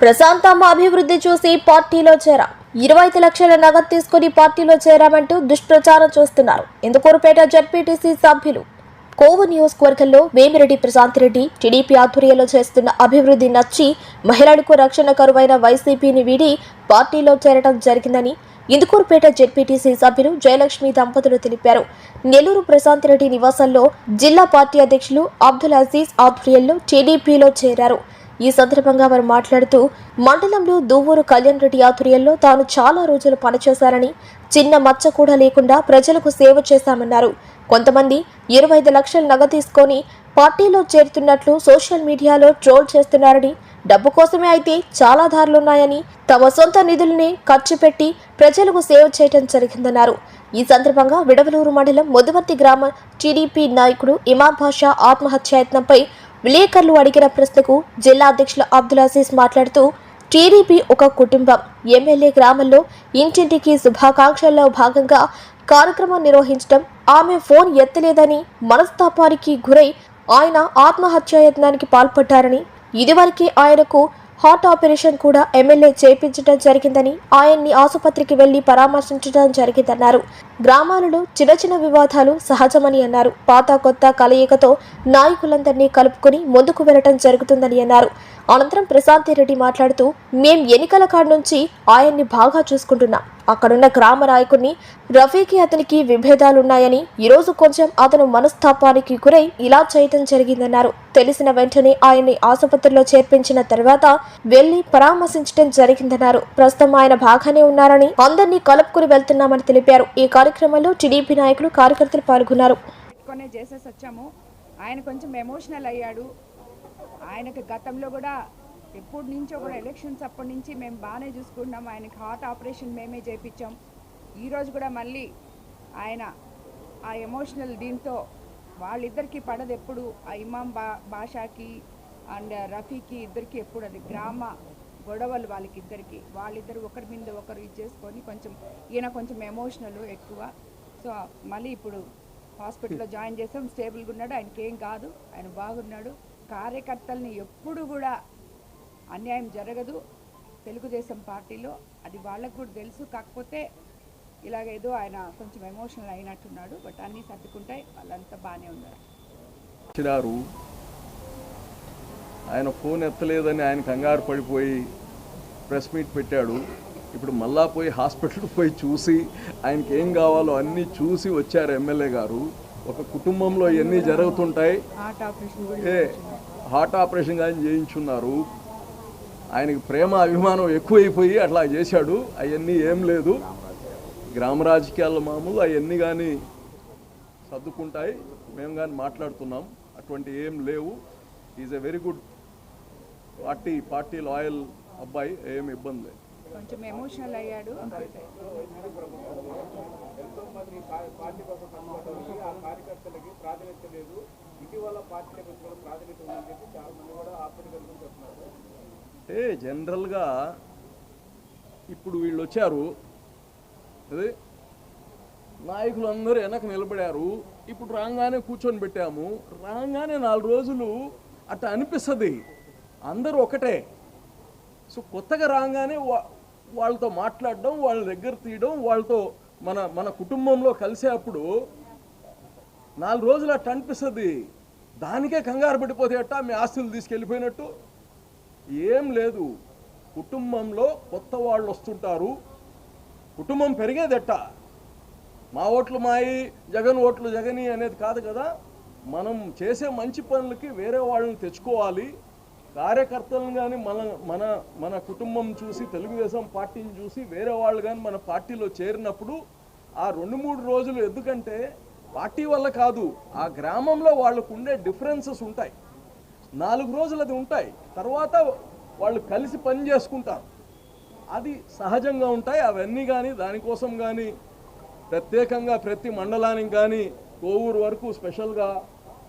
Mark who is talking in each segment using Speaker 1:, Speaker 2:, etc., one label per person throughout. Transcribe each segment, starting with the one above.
Speaker 1: ప్రశాంతమ్మ అభివృద్ధి చూసి పార్టీలో చేరా. ఇరవై ఐదు లక్షల నగదు తీసుకుని పార్టీలో చేరామంటూ దుష్ప్రచారం చేస్తున్నారు. ఇందుకూరుపేట జడ్పీటీసీ సభ్యులు కోవు నియోజకవర్గంలో వేమిరెడ్డి ప్రశాంత్ రెడ్డి టీడీపీ ఆధ్వర్యంలో చేస్తున్న అభివృద్ధి నచ్చి మహిళలకు రక్షణ కరువైన వైసీపీని వీడి పార్టీలో చేరడం జరిగిందని ఇందుకూరుపేట జెడ్పీటీసీ సభ్యులు జయలక్ష్మి దంపతులు తెలిపారు. నెల్లూరు ప్రశాంత్ రెడ్డి నివాసంలో జిల్లా పార్టీ అధ్యక్షులు అబ్దుల్ అజీజ్ ఆధ్వర్యంలో టీడీపీలో చేరారు. ఈ సందర్భంగా వారు మాట్లాడుతూ మండలంలో దువ్వూరు కళ్యాణ్ రెడ్డి ఆధ్వర్యంలో తాను చాలా రోజులు పనిచేశారని చిన్న మచ్చ కూడా లేకుండా ప్రజలకు సేవ చేశామన్నారు. కొంతమంది ఇరవై ఐదు లక్షలు నగదు తీసుకొని పార్టీలో చేరుతున్నట్లు సోషల్ మీడియాలో ట్రోల్ చేస్తున్నారని డబ్బు కోసమే అయితే చాలా దారులున్నాయని తమ సొంత నిధులనే ఖర్చు పెట్టి ప్రజలకు సేవ చేయడం జరిగిందన్నారు. ఈ సందర్భంగా విడవలూరు మండలం మొదవర్తి గ్రామ టీడీపీ నాయకుడు ఇమాం భాషా ఆత్మహత్యాయత్నంపై విలేకరులు అడిగిన ప్రశ్నకు జిల్లా అధ్యక్షులు అబ్దుల్ అజీజ్ మాట్లాడుతూ టీడీపీ ఒక కుటుంబం. ఎమ్మెల్యే గ్రామంలో ఇంటింటికి శుభాకాంక్షల్లో భాగంగా కార్యక్రమం నిర్వహించడం ఆమె ఫోన్ ఎత్తలేదని మనస్తాపానికి గురై ఆయన ఆత్మహత్యాయత్నానికి పాల్పడ్డారని ఇదివరకే ఆయనకు హార్ట్ ఆపరేషన్ కూడా ఎమ్మెల్యే చేయించడం జరిగిందని ఆయన్ని ఆసుపత్రికి వెళ్ళి పరామర్శించడం జరిగిందన్నారు. గ్రామాలలో చిన్న చిన్న వివాదాలు సహజమని అన్నారు. పాత కొత్త కలయికతో నాయకులందరినీ కలుపుకొని ముందుకు వెళ్ళటం జరుగుతుందని అన్నారు. అనంతరం ప్రశాంతి రెడ్డి మాట్లాడుతూ మేం ఎన్నికల కాడ నుంచి ఆయన్ని బాగా చూసుకుంటున్నాం. అక్కడున్న గ్రామ నాయకుడిని రఫీకి అతనికి విభేదాలున్నాయని ఈరోజు కొంచెం అతను మనస్తాపానికి గురై ఇలా చేయటం జరిగిందన్నారు. తెలిసిన వెంటనే ఆయన్ని ఆసుపత్రిలో చేర్పించిన తర్వాత వెళ్ళి పరామర్శించడం జరిగిందన్నారు. ప్రస్తుతం ఆయన బాగానే ఉన్నారని అందరినీ కలుపుకుని వెళ్తున్నామని తెలిపారు. ఈ కార్యక్రమంలో టీడీపీ నాయకులు కార్యకర్తలు పాల్గొన్నారు.
Speaker 2: కొనే చేసేసి వచ్చాము ఆయన కొంచెం ఎమోషనల్ అయ్యాడు. ఆయనకి గతంలో కూడా ఎప్పటి నుంచో కూడా ఎలక్షన్స్ అప్పటి నుంచి మేము బాగానే చూసుకున్నాం ఆయనకి హార్ట్ ఆపరేషన్ మేమే చేయించాం ఈరోజు కూడా మళ్ళీ ఆయన ఆ ఎమోషనల్ దీంతో వాళ్ళిద్దరికీ పడదు ఎప్పుడు. ఆ ఇమాం బా బాషాకి అండ్ రఫీకి ఇద్దరికి ఎప్పుడు అది గ్రామ గొడవలు వాళ్ళకి ఇద్దరికి వాళ్ళిద్దరు ఒకరి మీద ఒకరు ఇది చేసుకొని కొంచెం ఈయన కొంచెం ఎమోషనల్ ఎక్కువ. సో మళ్ళీ ఇప్పుడు హాస్పిటల్లో జాయిన్ చేసాం స్టేబుల్గా ఉన్నాడు ఆయనకి ఏం కాదు ఆయన బాగున్నాడు. కార్యకర్తల్ని ఎప్పుడు కూడా అన్యాయం జరగదు. తెలుగుదేశం పార్టీలో అది వాళ్ళకు కూడా తెలుసు. కాకపోతే ఇలాగేదో ఆయన కొంచెం ఎమోషనల్ అయినట్టున్నాడు. బట్ అన్నీ సర్దుకుంటాయి. వాళ్ళంతా బాగానే ఉన్నారు.
Speaker 3: ఆయన ఫోన్ ఎత్తలేదని ఆయన కంగారు పడిపోయి ప్రెస్ మీట్ పెట్టాడు. ఇప్పుడు మళ్ళా పోయి హాస్పిటల్కి పోయి చూసి ఆయనకి ఏం కావాలో అన్నీ చూసి వచ్చారు ఎమ్మెల్యే గారు. ఒక కుటుంబంలో ఇవన్నీ జరుగుతుంటాయి. ఏ హార్ట్ ఆపరేషన్ కానీ చేయించున్నారు. ఆయనకి ప్రేమ అభిమానం ఎక్కువైపోయి అట్లా చేశాడు. అవన్నీ ఏం లేదు. గ్రామ రాజకీయాల మామూలు అవన్నీ కానీ సర్దుకుంటాయి. మేము కానీ మాట్లాడుతున్నాం. అటువంటి ఏం లేవు. Is a very good party party loyal అబ్బాయి ఏం ఇబ్బంది. లేదు
Speaker 2: కొంచెం ఎమోషనల్ అయ్యాడు.
Speaker 3: అంటే జనరల్గా ఇప్పుడు వీళ్ళు వచ్చారు అదే నాయకులు అందరూ వెనక నిలబడారు. ఇప్పుడు రాగానే కూర్చొని పెట్టాము. రాగానే నాలుగు రోజులు అట్లా అనిపిస్తుంది. అందరూ ఒకటే. సో కొత్తగా రాగానే వా- వాళ్ళతో మాట్లాడడం వాళ్ళ దగ్గర తీయడం వాళ్ళతో మన మన కుటుంబంలో కలిసేటప్పుడు నాలుగు రోజులు అట్ట అనిపిస్తుంది. దానికే కంగారు పడిపోతే అట్ట మీ ఆస్తులు తీసుకెళ్ళిపోయినట్టు. ఏం లేదు. కుటుంబంలో కొత్త వాళ్ళు వస్తుంటారు. కుటుంబం పెరిగేదెట్ట. మా ఓట్లు మాయి జగన్ ఓట్లు జగని అనేది కాదు కదా. మనం చేసే మంచి పనులకి వేరే వాళ్ళని తెచ్చుకోవాలి. కార్యకర్తలను కానీ మన మన మన కుటుంబం చూసి తెలుగుదేశం పార్టీని చూసి వేరే వాళ్ళు కానీ మన పార్టీలో చేరినప్పుడు ఆ రెండు మూడు రోజులు ఎందుకంటే పార్టీ వల్ల కాదు ఆ గ్రామంలో వాళ్ళకు ఉండే డిఫరెన్సెస్ ఉంటాయి. నాలుగు రోజులు అది ఉంటాయి. తర్వాత వాళ్ళు కలిసి పని చేసుకుంటారు. అది సహజంగా ఉంటాయి. అవన్నీ కానీ దానికోసం కానీ ప్రత్యేకంగా ప్రతి మండలానికి కానీ కోవూరు వరకు స్పెషల్గా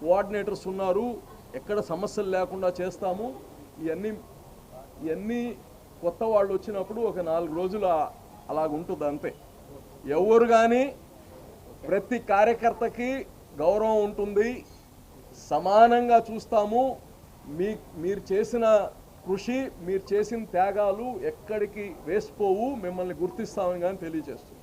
Speaker 3: కోఆర్డినేటర్స్ ఉన్నారు. ఎక్కడ సమస్యలు లేకుండా చేస్తాము. ఇవన్నీ ఇవన్నీ కొత్త వాళ్ళు వచ్చినప్పుడు ఒక నాలుగు రోజులు అలాగుంటుంది అంతే. ఎవరు కానీ ప్రతి కార్యకర్తకి గౌరవం ఉంటుంది. సమానంగా చూస్తాము. మీ మీరు చేసిన కృషి మీరు చేసిన త్యాగాలు ఎక్కడికి వేసిపోవు. మిమ్మల్ని గుర్తిస్తామని కానీ తెలియజేస్తుంది.